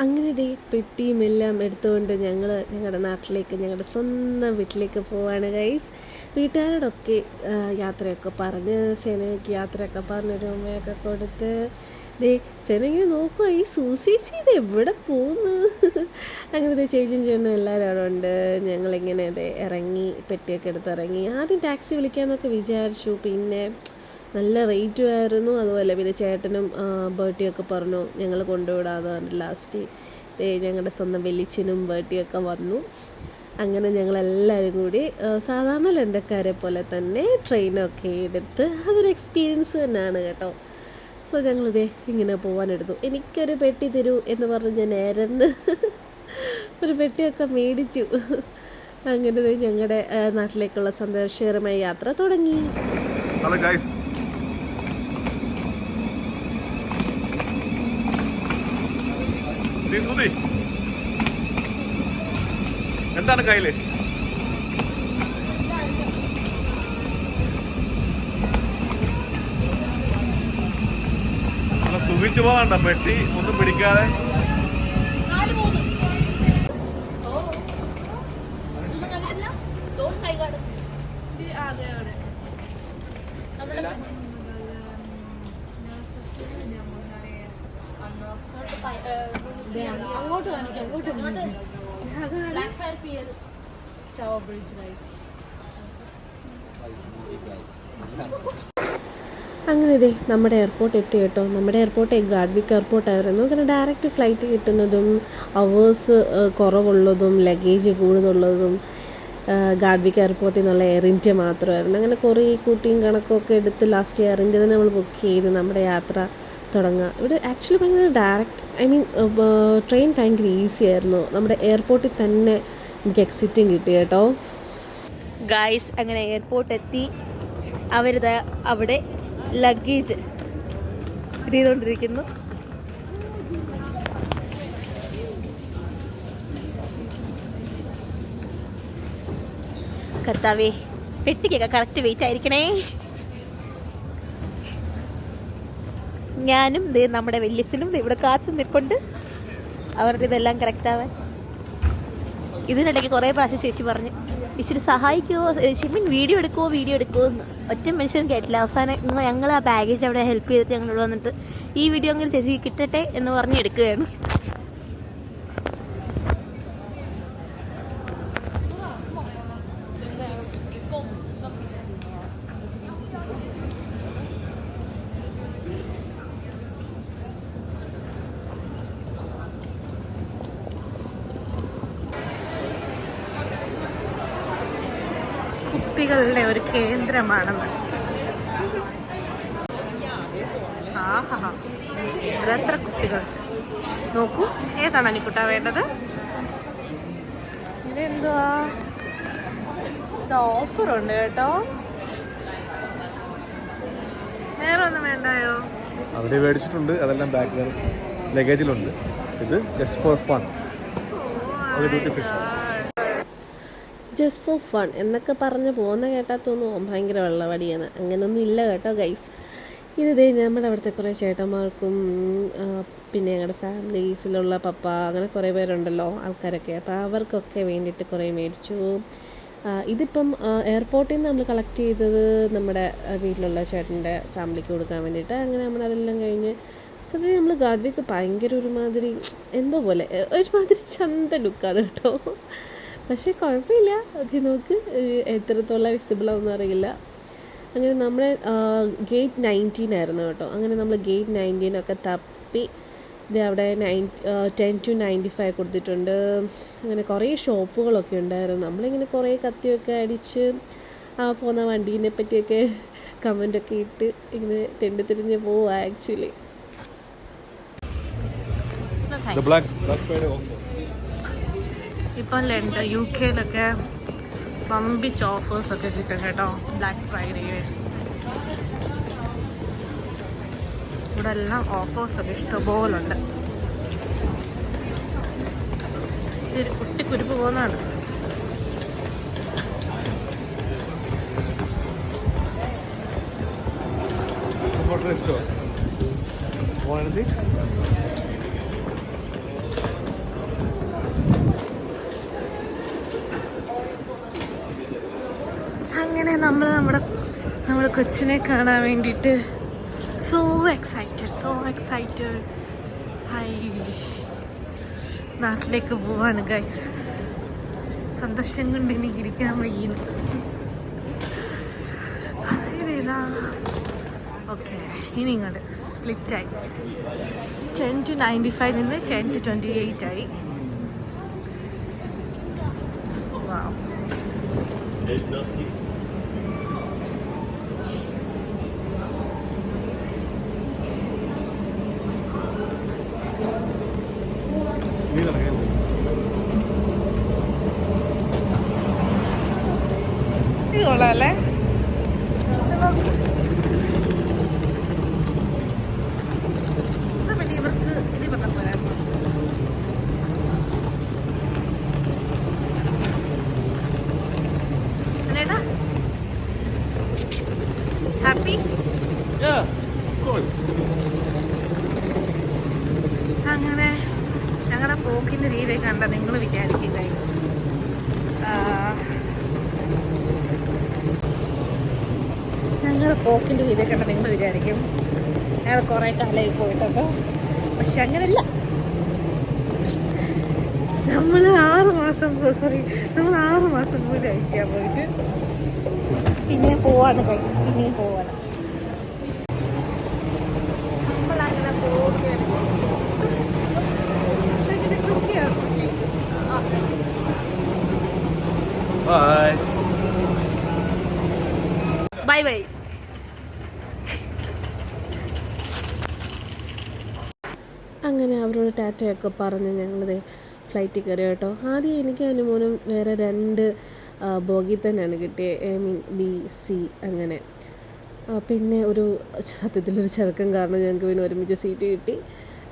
അങ്ങനെ ഇതേ പെട്ടിയും എല്ലാം എടുത്തുകൊണ്ട് ഞങ്ങൾ ഞങ്ങളുടെ നാട്ടിലേക്ക് ഞങ്ങളുടെ സ്വന്തം വീട്ടിലേക്ക് പോവാണ് ഗൈസ് വീട്ടുകാരോടൊക്കെ യാത്രയൊക്കെ പറഞ്ഞ് സേനയ്ക്ക് യാത്രയൊക്കെ പറഞ്ഞ് ഉമ്മയൊക്കെ കൊടുത്ത് ദേ സേന ഇങ്ങനെ നോക്കുക ഈ സൂസേച്ചി ഇത് എവിടെ പോകുന്നു അങ്ങനത്തെ ചേച്ചിയും ചേട്ടനും എല്ലാവരും അവിടെ ഉണ്ട്. ഞങ്ങളിങ്ങനെ അതെ ഇറങ്ങി പെട്ടിയൊക്കെ എടുത്ത് ഇറങ്ങി. ആദ്യം ടാക്സി വിളിക്കാമെന്നൊക്കെ വിചാരിച്ചു. പിന്നെ നല്ല റേറ്റും ആയിരുന്നു. അതുപോലെ പിന്നെ ചേട്ടനും ബേട്ടിയൊക്കെ പറഞ്ഞു ഞങ്ങൾ കൊണ്ടുവിടാതെ പറഞ്ഞു ലാസ്റ്റ് ഞങ്ങളുടെ സ്വന്തം വെല്ലിച്ചനും ബേട്ടിയൊക്കെ വന്നു. അങ്ങനെ ഞങ്ങളെല്ലാവരും കൂടി സാധാരണ ലണ്ടക്കാരെ പോലെ തന്നെ ട്രെയിനൊക്കെ എടുത്ത് അതൊരു എക്സ്പീരിയൻസ് തന്നെയാണ് കേട്ടോ. സോ ഞങ്ങളിതേ ഇങ്ങനെ പോകാനെടുത്തു എനിക്കൊരു പെട്ടി തരൂ എന്ന് പറഞ്ഞ് ഞാൻ നേരന്ന് ഒരു പെട്ടിയൊക്കെ മേടിച്ചു. അങ്ങനെ ഞങ്ങളുടെ നാട്ടിലേക്കുള്ള സന്തോഷകരമായ യാത്ര തുടങ്ങി. ഹലോ ഗൈസ് ശ്രീസുതി എന്താണ് കയ്യിൽ? നല്ല സുഖിച്ചു പോകാണ്ട പെട്ടി ഒന്നും പിടിക്കാതെ. നമ്മുടെ. അങ്ങോട്ട് കാണിക്കാം അങ്ങോട്ട് ടവർ ബ്രിഡ്ജ് ഗൈസ് അങ്ങനെ ഇതേ നമ്മുടെ എയർപോർട്ട് എത്തി കേട്ടോ. നമ്മുടെ എയർപോർട്ട് ഗാഡ്വിക്ക് എയർപോർട്ടായിരുന്നു അങ്ങനെ ഡയറക്റ്റ് ഫ്ലൈറ്റ് കിട്ടുന്നതും അവേഴ്സ് കുറവുള്ളതും ലഗേജ് കൂടുതലുള്ളതും ഗാഡ്വിക് എയർപോർട്ടിൽ നിന്നുള്ള എയർ ഇന്ത്യ മാത്രമായിരുന്നു. അങ്ങനെ കുറേ കൂട്ടിയും കണക്കൊക്കെ എടുത്ത് ലാസ്റ്റ് എയർ തന്നെ നമ്മൾ ബുക്ക് ചെയ്ത് നമ്മുടെ യാത്ര തുടങ്ങുക. ഇവിടെ ആക്ച്വലി ഭയങ്കര ഡയറക്റ്റ് ഐ മീൻ ട്രെയിൻ ഭയങ്കര ഈസി ആയിരുന്നു. നമ്മുടെ എയർപോർട്ടിൽ തന്നെ എനിക്ക് എക്സിറ്റും കിട്ടി കേട്ടോ. ഗായ്സ് അങ്ങനെ എയർപോർട്ട് എത്തി. അവരിത് അവിടെ ലഗേജ് ഇത് ചെയ്തുകൊണ്ടിരിക്കുന്നു കർത്താവേ പെട്ടിക്കൊക്കെ കറക്റ്റ് വെയിറ്റ് ആയിരിക്കണേ. ഞാനും ദേ നമ്മുടെ വല്യച്ഛനും ഇവിടെ കാത്തു നിൽപ്പുണ്ട്. അവരുടെ ഇതെല്ലാം കറക്റ്റ് ആവാൻ. ഇതിനിടയ്ക്ക് കുറേ പ്രാവശ്യം ചേച്ചി പറഞ്ഞു ഇച്ചിരി സഹായിക്കുമോ മീൻ വീഡിയോ എടുക്കുമോ വീഡിയോ എടുക്കുമോ എന്ന്. ഒറ്റ മനുഷ്യൻ കേട്ടില്ല. അവസാനം ഞങ്ങൾ ആ ബാഗേജ് അവിടെ ഹെൽപ്പ് ചെയ്തിട്ട് ഞങ്ങൾ ഇവിടെ വന്നിട്ട് ഈ വീഡിയോ അങ്ങനെ ചേച്ചി കിട്ടട്ടെ? എന്ന് പറഞ്ഞ് എടുക്കുകയാണ്. കുപ്പികളുടെ ഒരു കേന്ദ്രമാണെന്ന്. ആഹാ. ഇവിടെ എത്ര കുപ്പികൾ നോക്കൂ ഏതാണ് അനിക്കുട്ട വേണ്ടത്? ഇതെന്തുവാ? ഓഫർ ഉണ്ട് കേട്ടോ. വേറെ ഒന്നും വേണ്ടായോ? അവിടെ മേടിച്ചിട്ടുണ്ട് അതെല്ലാം ബാക്ക് ലഗേജിലുണ്ട് ഇത് ജസ്റ്റ് ഫോർ ഫൺ ഒരു duty fish just for fun എന്നൊക്കെ പറഞ്ഞ് പോകുന്ന കേട്ടാൽ തോന്നും ഭയങ്കര വെള്ളവടിയാണ്. അങ്ങനെയൊന്നും ഇല്ല കേട്ടോ ഗൈസ് ഇത് നമ്മുടെ അവിടുത്തെ കുറേ ചേട്ടന്മാർക്കും പിന്നെ ഞങ്ങളുടെ ഫാമിലീസിലുള്ള പപ്പ അങ്ങനെ കുറേ പേരുണ്ടല്ലോ ആൾക്കാരൊക്കെ. അപ്പോൾ അവർക്കൊക്കെ വേണ്ടിയിട്ട് കുറേ മേടിച്ചു. ഇതിപ്പം എയർപോർട്ടിൽ നിന്ന് നമ്മൾ കളക്ട് ചെയ്തത് നമ്മുടെ വീട്ടിലുള്ള ചേട്ടന്റെ ഫാമിലിക്ക് കൊടുക്കാൻ വേണ്ടിയിട്ട്. അങ്ങനെ നമ്മൾ അതെല്ലാം കഴിഞ്ഞ് സത്യത്തിൽ നമ്മൾ ഗാഡ്വിക്ക് ഭയങ്കര ഒരുമാതിരി എന്തോ പോലെ ഒരുമാതിരി ചന്ത ലുക്കാണ് കേട്ടോ. പക്ഷേ കുഴപ്പമില്ല. അത് നമുക്ക് എത്രത്തോളം വിസിബിൾ ആവുമെന്ന് അറിയില്ല. അങ്ങനെ നമ്മൾ ഗേറ്റ് നയന്റീൻ ആയിരുന്നു കേട്ടോ. അങ്ങനെ നമ്മൾ ഗേറ്റ് നയന്റീനൊക്കെ തപ്പി ഇത് അവിടെ nine ten two ninety five കൊടുത്തിട്ടുണ്ട്. അങ്ങനെ കുറേ ഷോപ്പുകളൊക്കെ ഉണ്ടായിരുന്നു. നമ്മളിങ്ങനെ കുറേ കത്തിയൊക്കെ അടിച്ച് ആ പോകുന്ന വണ്ടീനെ പറ്റിയൊക്കെ കമന്റൊക്കെ ഇട്ട് ഇങ്ങനെ തെണ്ടി തിരിഞ്ഞ് പോവുക actually black black Friday offer ഇപ്പം ലണ്ടൻ യു കെയിലൊക്കെ പമ്പിച്ച് ഓഫേഴ്സൊക്കെ കിട്ടും കേട്ടോ. ബ്ലാക്ക് ഫ്രൈഡേ ഇവിടെ എല്ലാം ഓഫേഴ്സൊക്കെ ഇഷ്ടംപോലുണ്ട്. ഇതൊരു കുട്ടി കുരുപ്പ് പോകുന്നതാണ്. What restaurant? Want ഇങ്ങനെ നമ്മൾ നമ്മുടെ നമ്മുടെ കൊച്ചിനെ കാണാൻ വേണ്ടിയിട്ട്? So excited so excited hi നാട്ടിലേക്ക് പോവാണ് ഗൈസ് സന്തോഷം കൊണ്ട് ഇനി ഇരിക്കാൻ വയ്യുന്നു. ഓക്കെ ഇനി ഇങ്ങോട്ട് സ്പ്ലിറ്റായി ടെൻ ടു നയന്റി ഫൈവ് നിന്ന് ടെൻ ടു ട്വന്റി എയ്റ്റ് ആയി. Wow. അങ്ങനെ ഞങ്ങളുടെ പോക്കിന്റെ രീതി കണ്ട നിങ്ങൾ വിചാരിക്കും ഗൈസ് പോക്കിന്റെ കണ്ട നിങ്ങൾ വിചാരിക്കും അയാൾ കുറേ കാലമായി പോയിട്ടൊക്കെ പക്ഷെ അങ്ങനെയല്ല നമ്മൾ ആറ് മാസം സോറി നമ്മൾ ആറ് മാസം കൂടി അയക്കാൻ പോയിട്ട് പിന്നെയും പോവാണ് ഗൈസ് പിന്നെയും പോവാണ് നമ്മളങ്ങനെ പോവുകയാണ് ഭയങ്കര ഖുഷിയാണ് ബൈ ബൈ ബൈ അങ്ങനെ അവരോട് ടാറ്റയൊക്കെ പറഞ്ഞ് ഞങ്ങളിത് ഫ്ലൈറ്റിൽ കയറി കേട്ടോ ആദ്യം എനിക്ക് അനുമോനും വേറെ രണ്ട് ബോഗി തന്നെയാണ് കിട്ടിയത് ഐ മീൻ ബി സി അങ്ങനെ ആ, പിന്നെ ഒരു സത്യത്തിലൊരു ചെറുക്കം കാരണം ഞങ്ങൾക്ക് പിന്നെ ഒരുമിച്ച് സീറ്റ് കിട്ടി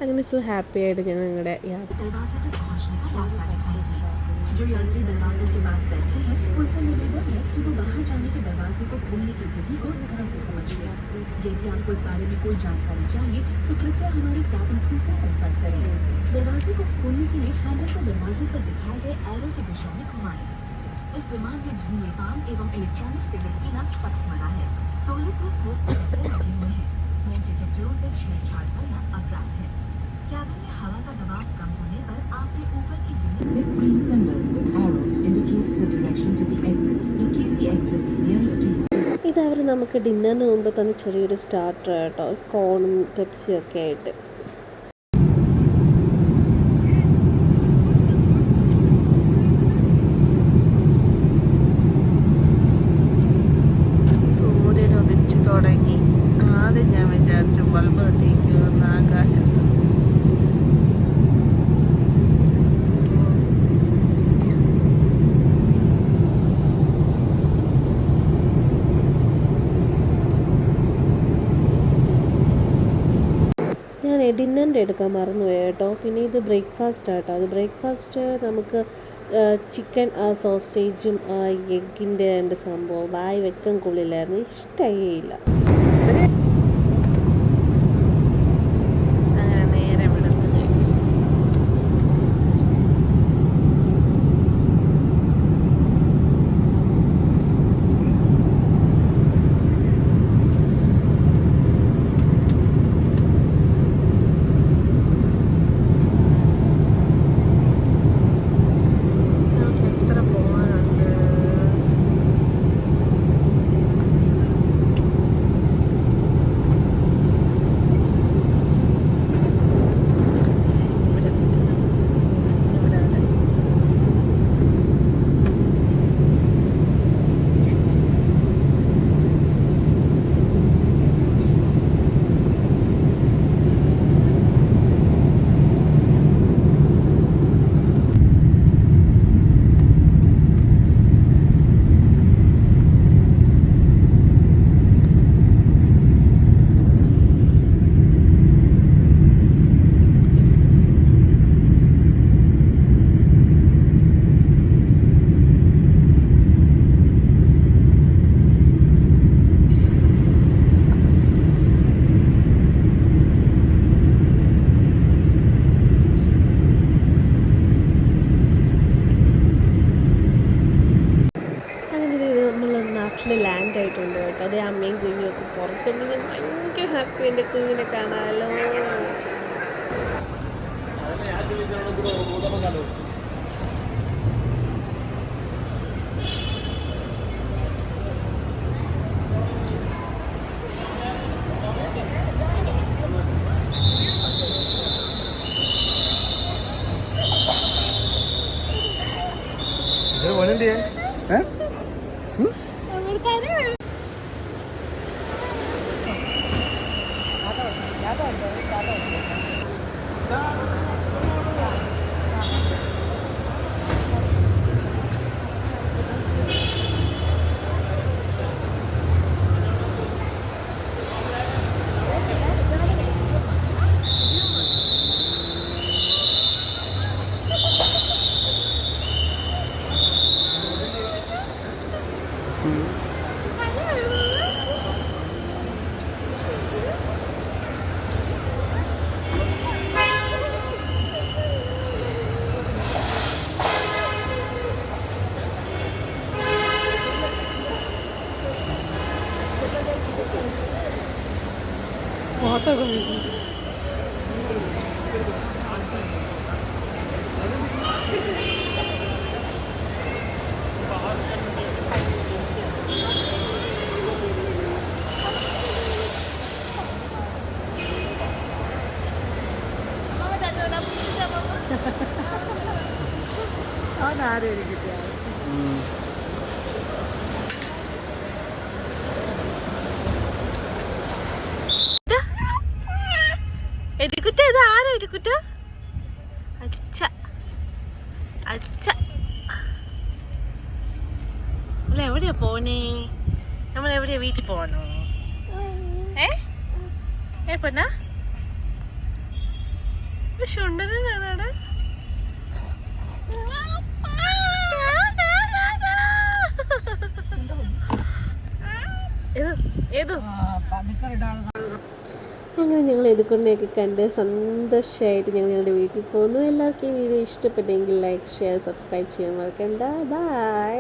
അങ്ങനെ സോ ഹാപ്പി ആയിട്ട് ഞങ്ങൾ ഞങ്ങളുടെ യാത്ര दरवाजे तक पहुंचने का रास्ता दिखाई दिया जो यात्री दरवाजे के पास बैठे हैं उनसे निवेदन है कि वो बाहर जाने के दरवाजे को खोलने की विधि को ध्यान से समझिए यदि आपको इस बारे में कोई जानकारी चाहिए तो कृपया हमारे कैबिन क्रू से संपर्क करें दरवाजे को खोलने के लिए हैंडल को दरवाजे पर दिखाए गए एरो की दिशा में घुमाएं इस विमान में धूम्रपान एवं इलेक्ट्रॉनिक सिगरेट पीना सख्त मना है टॉयलेट में स्मोक डिटेक्टर लगे हुए हैं स्मोक डिटेक्टरों से छेड़छाड़ करना अपराध है कैबिन में हवा का दबाव कम होने पर आपके ऊपर की unit This green symbol with arrows indicates the direction to the exit. To keep the exits nearest to you. ഇത് അവർ നമുക്ക് ഡിന്നറിന് മുമ്പ് തന്നെ ചെറിയൊരു സ്റ്റാർട്ടർ കേട്ടോ കോണും പെപ്സിയും ഒക്കെ ആയിട്ട് ഡിന്നറിന്റെ എടുക്കാൻ മറന്നുപോയി കേട്ടോ. പിന്നെ ഇത് ബ്രേക്ക്ഫാസ്റ്റ് ആട്ടോ. അത് ബ്രേക്ക്ഫാസ്റ്റ് നമുക്ക് ചിക്കൻ സോസേജും എഗ്ഗിന്റെ എന്റെ സംഭവം. വായി വെക്കാൻ കൊള്ളില്ലായിരുന്നു. ഇഷ്ടമേയില്ല Tá. tá 왔다 가면 아 나를 이렇게 എലിക്കുട്ട അച്ഛ അച്ഛ അല്ല എവിടെയാ പോണേ നമ്മൾ എവിടെയാ വീട്ടിൽ പോണോ ഏ? ഏ പൊന്നാ? ചുണ്ടനാണ് ഏതോ ഏതോ? അങ്ങനെ ഞങ്ങൾ ഇതുകൊണ്ടൊക്കെ കണ്ട് സന്തോഷമായിട്ട് ഞങ്ങൾ ഞങ്ങളുടെ വീട്ടിൽ പോകുന്നു. എല്ലാവർക്കും ഈ വീഡിയോ ഇഷ്ടപ്പെട്ടെങ്കിൽ ലൈക്ക് ഷെയർ സബ്സ്ക്രൈബ് ചെയ്യാൻ മറക്കണ്ട. ബൈ